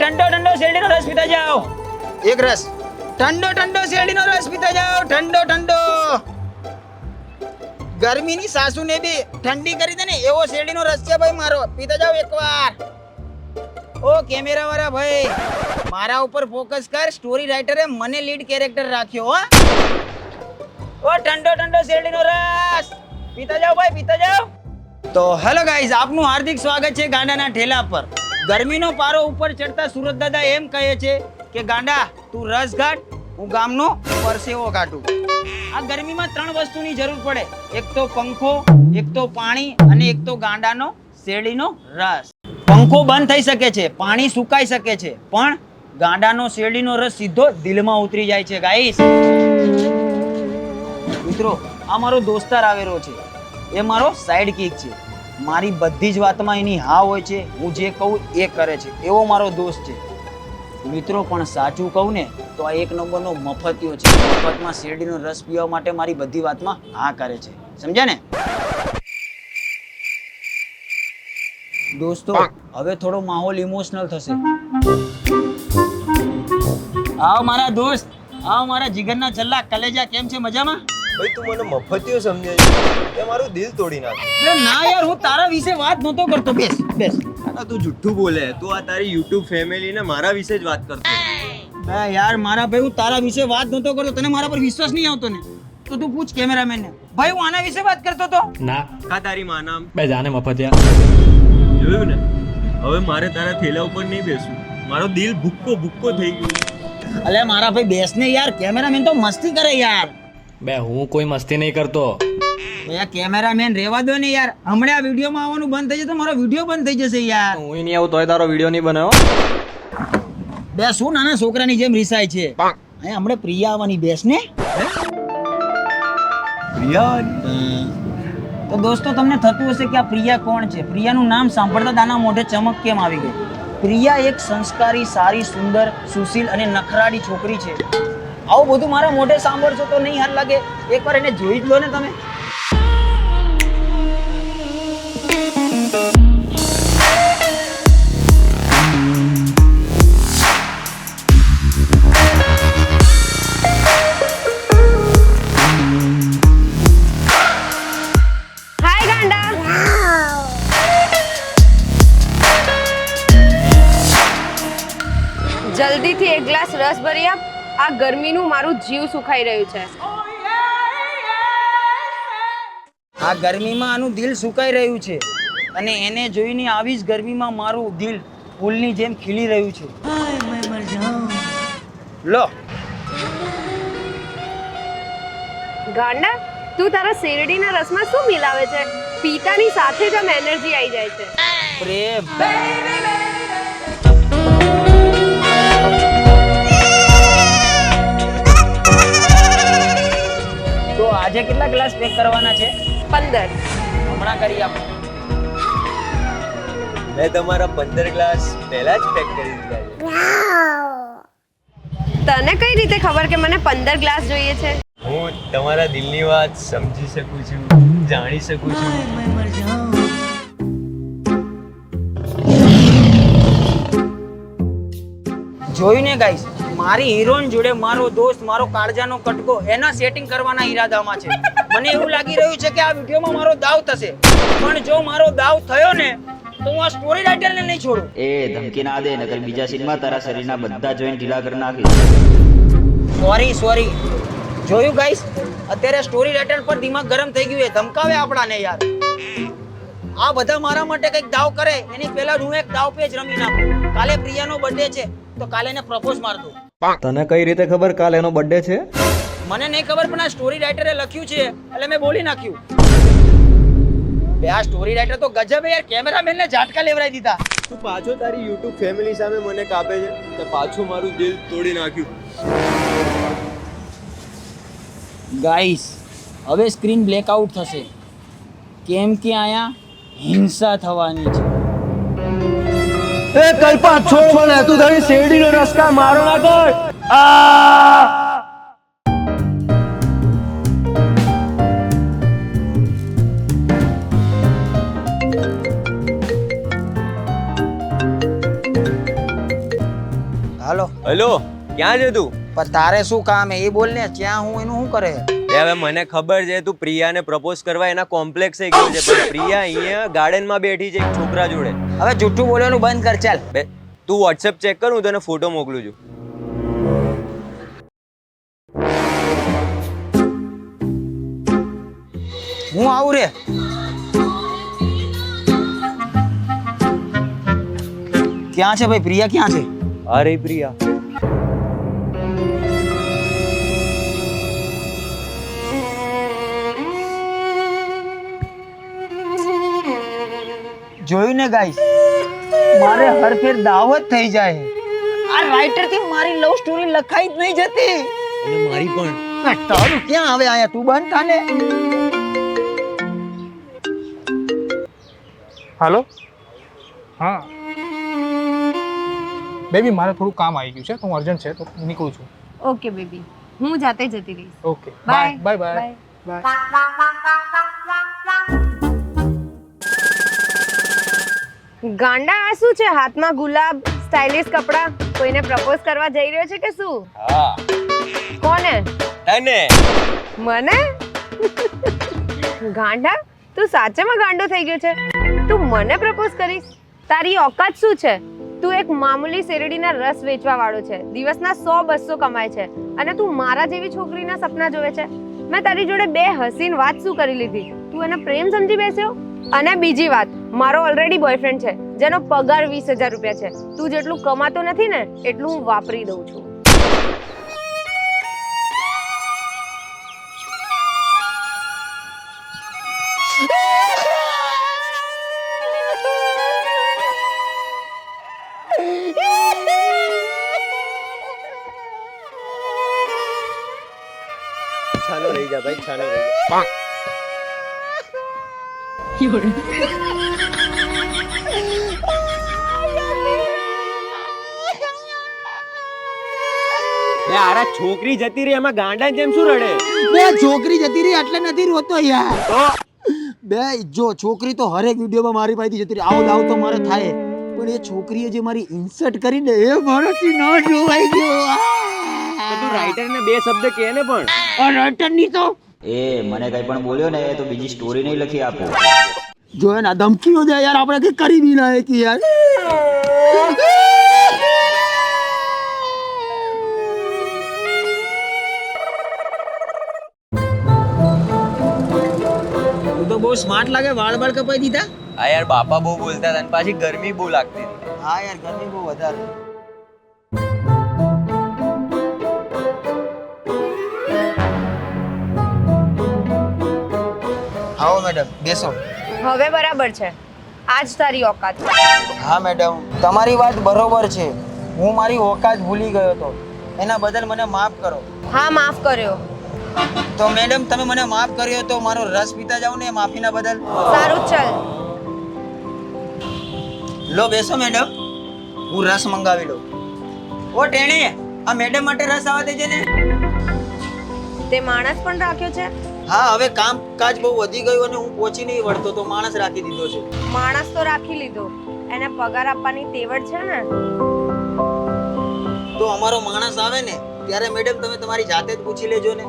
ઠંડો ઠંડો શેરડીનો રસ પીતા જાઓ. એક રસ. ઠંડો ઠંડો શેરડીનો રસ પીતા જાઓ ઠંડો ઠંડો. ગરમીની સાસુને બી ઠંડી કરી દે ને એવો શેરડીનો રસ છે ભાઈ મારો. પીતા જાઓ એકવાર. ઓ કેમેરા વાળા ભાઈ મારા ઉપર ફોકસ કર. સ્ટોરી રાઇટરે મને લીડ કેરેક્ટર રાખ્યો હો. ઓ ઠંડો ઠંડો શેરડીનો રસ. પીતા જાઓ ભાઈ પીતા જાઓ. તો હેલો ગાઈઝ આપનું હાર્દિક સ્વાગત છે ગાંડાના ઠેલા પર. ગરમીનો પારો ઉપર ચડતા સુરત દાદા એમ કહે છે કે, ગાંડા, તું રસ ઘાટ, હું ગામનો પરસેવો કાઢું આ ગરમીમાં ત્રણ વસ્તુની જરૂર પડે. એક તો પંખો, એક તો પાણી અને એક તો ગાંડાનો શેરડીનો રસ. પંખો બંધ થઈ શકે છે, પાણી સુકાઈ શકે છે, પણ ગાંડાનો શેરડીનો રસ સીધો દિલમાં ઉતરી જાય છે, ગાઈસ. મિત્રો, આ મારો દોસ્તાર આવેલો છે. એ મારો સાઈડ કિક છે. મારી બધી જ વાતમાં એની હા હોય છે, હું જે કહું એ કરે છે. એવો મારો દોસ્ત છે. મિત્રો, પણ સાચું કહું ને, તો આ એક નંબરનો મફતિયો છે. મફતમાં શેરડીનો રસ પીવા માટે મારી બધી વાતમાં હા કરે છે. સમજ્યા ને? દોસ્તો, હવે થોડો માહોલ ઇમોશનલ થશે. આવ મારા દોસ્ત, આવ મારા જીગરના છલ્લા કલેજા કેમ છે? મજામાં? ભાઈ તું મને મફતિયો સમજે છે. તે મારું દિલ તોડી નાખે. ના યાર હું તારા વિશે વાત નતો કરતો. બેસ બેસ. આ તું જુઠ્ઠું બોલે. તું આ તારી યુટ્યુબ ફેમિલી ને મારા વિશે જ વાત કરતો. ના યાર મારા ભાઈ હું તારા વિશે વાત નતો કરતો. તને મારા પર વિશ્વાસ નહીં આવતો ને? તો તું પૂછ કેમેરામેન ને. ભાઈ હું આના વિશે વાત કરતો તો? ના. કા તારી માં નામ? બે જાને મફતિયા જોયું ને? હવે મારે તારા થેલા ઉપર નહીં બેસવું. મારો દિલ ભૂક્કો ભૂક્કો થઈ ગયો. અલે મારા ભાઈ બેસ ને યાર. કેમેરામેન તો મસ્તી કરે યાર. બે હું કોઈ મસ્તી નહીં કરતો. યાર કેમેરામેન રેવા દો ને યાર. હમણાં આ વિડીયોમાં આવવાનું બંધ થઈ જશે તો મારો વીડિયો બંધ થઈ જશે યાર. હું નહીં આવું તોય તારો વીડિયો નહીં બનાવ્યો બે શું નાના છોકરાની જેમ રિસાય છે? અહીં હમણાં પ્રિયા આવવાની બેસ ને? તો દોસ્તો તમને થતું હશે કે આ પ્રિયા કોણ છે? પ્રિયાનું નામ સાંભળતા દાના મોઢે ચમક કેમ આવી ગઈ? પ્રિયા એક સંસ્કારી સારી સુંદર સુશીલ અને નખરાડી છોકરી છે. આવું બધું મારા મોઢે સાંભળશો તો નહીં હાર લાગે. એકવાર એને જોઈ જ લો ને તમે. જલ્દીથી એક ગ્લાસ રસ ભરી આપ. આ ગરમીનું મારું જીવ સુખાઈ રહ્યું છે. આ ગરમીમાં આનું દિલ સુકાઈ રહ્યું છે અને એને જોઈને આવી જ ગરમીમાં મારું દિલ ફૂલની જેમ ખીલી રહ્યું છે. લો. ગાંડા તું તારા શેરડીના રસમાં શું મિલાવે છે? પીતાની સાથે જ આમ એનર્જી આવી જાય છે. પ્રેમ. આજે કેટલા ગ્લાસ પેક કરવાના છે? પંદર. હમણાં કરી આપો. મેં તમારા પંદર ગ્લાસ પહેલા જ પેક કરી દીધા છે. તને કઈ રીતે ખબર કે મને પંદર ગ્લાસ જોઈએ છે? હું તમારા દિલની વાત સમજી શકું છું જાણી શકું છું. જોયું ને ગાઈસ? મારી હિરોઈન જોડે મારો દોસ્ત મારો કાળજાનો કટકો એના સેટિંગ કરવાના ઈરાદામાં છે. મને એવું લાગી રહ્યું છે કે આ વિડીયોમાં મારો દાવ થશે. પણ જો મારો દાવ થયો ને તો હું આ સ્ટોરી રાઇટરને નહીં છોડું. એ ધમકી ના દે નકર બીજા સીનમાં તારા શરીરના બધા જોઈન્ટ ઢીલા કરી નાખી. સોરી સોરી જોયું ગાઈસ અત્યારે સ્ટોરી રાઇટર પર દિમાગ ગરમ થઈ ગયું એ ધમકાવે આપણાને યાર. આ બધા મારા માટે કંઈક દાવ કરે એની પહેલા હું એક દાવ પેજ રમી નાખું. કાલે પ્રિયાનો બર્થડે છે તો કાલે એને પ્રપોઝ માર દઉં. તને કઈ રીતે ખબર કાલ એનો બર્થડે છે? મને નહીં ખબર પણ આ સ્ટોરી રાઇટરે લખ્યું છે એટલે મેં બોલી નાખ્યું. બે આ સ્ટોરી રાઇટર તો ગજબ હે યાર કેમેરામેન ને ઝાટકા લેવરાઈ દીધા. તું પાછો તારી યુટ્યુબ ફેમિલી સામે મને કાપે છે તે પાછું મારું દિલ તોડી નાખ્યું. ગાઈસ હવે સ્ક્રીન બ્લેકઆઉટ થશે. કેમ કે અહીંયા હિંસા થવાની છે. એ કલ્પા છોડ મને તું તારી શેરડીનો રસ્તા મારો ના કર આ હલો. હેલો. ક્યાં છે તું? પણ તારે શું કામ હે એ બોલ ને ક્યાં હું એનું શું કરે? એ હવે મને ખબર છે તું પ્રિયાને પ્રપોઝ કરવા એના કોમ્પ્લેક્સે ગયો છે પણ પ્રિયા અહીંયા ગાર્ડનમાં બેઠી છે એક છોકરા જોડે. હવે જૂઠું બોલવાનું બંધ કર ચાલ. બે તું વોટ્સએપ ચેક કર હું તને ફોટો મોકલું છું. હું આવું રે. ક્યાં છે ભાઈ? પ્રિયા ક્યાં છે? અરે પ્રિયા. જોયું ને ગાઈસ મારે હરફેર દાવત થઈ જાય. આ રાઇટરથી મારી લવ સ્ટોરી લખાઈ જ નહીં જતી. અને મારી પણ. તારું ક્યાં આવે આયા? તું બન કાને હાલો? હા. બેબી મારે થોડું કામ આવી ગયું છે તો હું અર્જન્ટ છે તો હું નીકળું છું. Okay baby. હું જાતે જતી રહીશ. Okay bye bye bye bye ગાંડા આ શું છે? હાથમાં ગુલાબ સ્ટાઇલિશ કપડા કોઈને પ્રપોઝ કરવા જઈ રહ્યો છે કે શું? હા. કોને? તને. મને? ગાંડા? તું સાચેમાં ગાંડો થઈ ગયો છે. તું મને પ્રપોઝ કરીશ? તારી ઓકાત શું છે? તું એક મામૂલી શેરડીના રસ વેચવા વાળો છે. દિવસના સો બસો કમાય છે. અને તું મારા જેવી છોકરીના સપના જોવે છે. મેં તારી જોડે બે હસીન વાત શું કરી લીધી? તું એને પ્રેમ સમજી બેસ્યો? અને બીજી વાત મારો ઓલરેડી બોયફ્રેન્ડ છે જેનો પગાર વીસ હજાર રૂપિયા છે. તું જેટલું કમાતો નથી ને એટલું હું વાપરી દઉં છું. છાનો રહી જા ભાઈ છાનો રહી જા. બે આરા છોકરી જતી રહી એમાં ગાંડા જેમ શું રડે? બે છોકરી જતી રહી એટલે નથી રોતો યાર. બે જો છોકરી તો હરેક વિડીયોમાં મારી પાસેથી જતી રહી. આવું લાવું તો મારે થાય. પણ એ છોકરીએ જે મારી ઇન્સર્ટ કરી ને એ મારાથી ન જોવાઈ ગયો. તો રાઇટર ને બે શબ્દ કહે ને પણ. રાઇટરની તો? એ મને કઈ પણ બોલ્યો ને તો બીજી સ્ટોરી નહીં લખી આપો. જો એના ધમકીઓ દે યાર આપણે કઈ કરી બી ના કે યાર તું તો બહુ સ્માર્ટ લાગે વાળ વાળ કપાઈ દીધા હા યાર બાપા બહુ બોલતા હતા અને પાછી ગરમી બહુ લાગતી હતી હા યાર ગરમી બહુ વધારે આવો મેડમ બેસો હવે બરાબર છે. આજ તારી ઓકાત. હા મેડમ. તમારી વાત બરોબર છે. હું મારી ઓકાત ભૂલી ગયો હતો. એના બદલ મને માફ કરો. હા માફ કર્યો. તો મેડમ તમે મને માફ કર્યો તો મારો રસ પીતા જાવ ને માફીના બદલ? સારું ચાલ. લો બેસો મેડમ. હું રસ મંગાવી લઉં. ઓ ટેણી આ મેડમ માટે રસ આવવા દેજે ને. તે માણસ પણ રાખ્યો છે? હા હવે કામકાજ બહુ વધી ગયું અને હું પહોંચી નહીં વળતો તો માણસ રાખી દીધો છે. માણસ તો રાખી લીધો. એને પગાર આપવાની તેવડ છે ને? તો અમારો માણસ આવે ને ત્યારે મેડમ તમે તમારી જાતે જ પૂછી લેજો ને.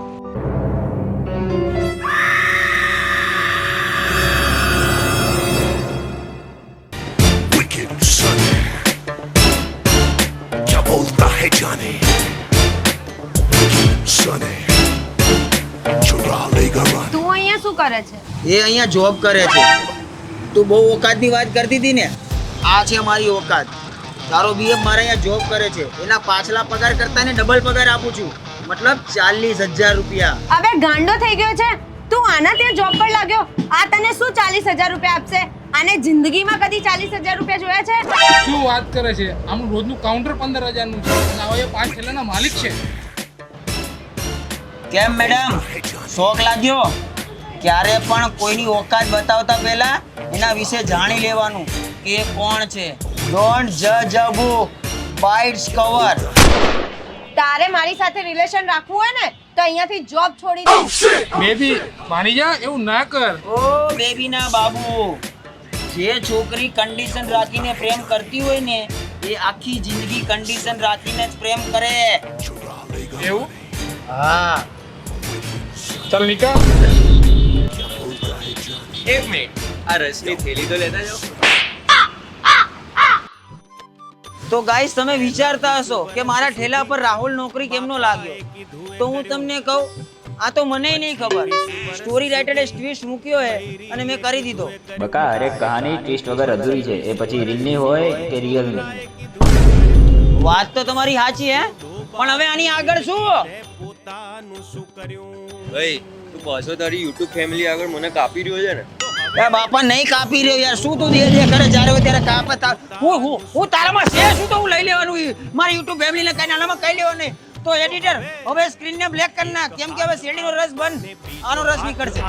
એ અહીંયા જોબ કરે છે. તું બહુ ઓકાતની વાત કરતી હતી ને? આ છે મારી ઓકાત. તારો બી મારે અહીંયા જોબ કરે છે. એના પાછલા પગાર કરતા ને ડબલ પગાર આપું છું. મતલબ ચાલીસ હજાર રૂપિયા. હવે ગાંડો થઈ ગયો છે. તું આના ત્યાં જોબ પર લાગ્યો? આ તને શું ચાલીસ હજાર રૂપિયા આપશે? આને જિંદગીમાં કદી ચાલીસ હજાર રૂપિયા જોયા છે? શું વાત કરે છે? આમનું રોજનું કાઉન્ટર પંદર હજારનું છે. અને હવે એ પાંચ થેલાના માલિક છે. કેમ મેડમ શોખ લાગ્યો? ક્યારે પણ કોઈની ઓકાત બતાવતા પહેલા એના વિશે જાણી લેવાનું કે એ કોણ છે. ડોન્ટ જજ અ બુક બાઇટ્સ કવર તારે મારી સાથે રિલેશન રાખવું હોય ને તો અહીંયાથી જોબ છોડી દે. બેબી માની જા એવું ના કર. ઓ બેબી ના બાબુ. જે છોકરી કન્ડિશન રાખીને પ્રેમ કરતી હોય ને એ આખી જિંદગી કન્ડિશન રાખીને જ પ્રેમ કરે. એવું? હા. ચાલ નીકળ. એક મિનિટ. આ રસની થેલી તો લેતા જાઓ. તો ગાઈસ તમે વિચારતા હશો કે મારા ઠેલા પર રાહુલ નોકરી કેમનો લાગ્યો? તો હું તમને કહું આ તો મને નહીં ખબર. સ્ટોરી રાઇટરે ટ્વિસ્ટ મૂક્યો હે અને મેં કરી દીધો. બકા અરે કહાની ટ્વિસ્ટ વગર અધૂરી છે. એ પછી રીલની હોય કે રિયલની વાત તો તમારી સાચી હે પણ હવે આની આગળ શું ભાઈ તું પાછો તારી યુટ્યુબ ફેમિલી આગળ મને કાપી રહ્યો છે ને? એ બાપા નહીં કાપી રહ્યો યાર. શું તું દે દે કરે જ્યારે હોય ત્યારે કાપે. તાર હું હું હું તારામાં છે શું તો હું લઈ લેવાનું મારી યુટ્યુબ ફેમિલીને કઈ નાનામાં કઈ લેવાનું નહીં. તો એડિટર હવે સ્ક્રીનને બ્લેક કરી નાખ. કેમ કે હવે શેરડીનો રસ બંધ આનો રસ નીકળશે.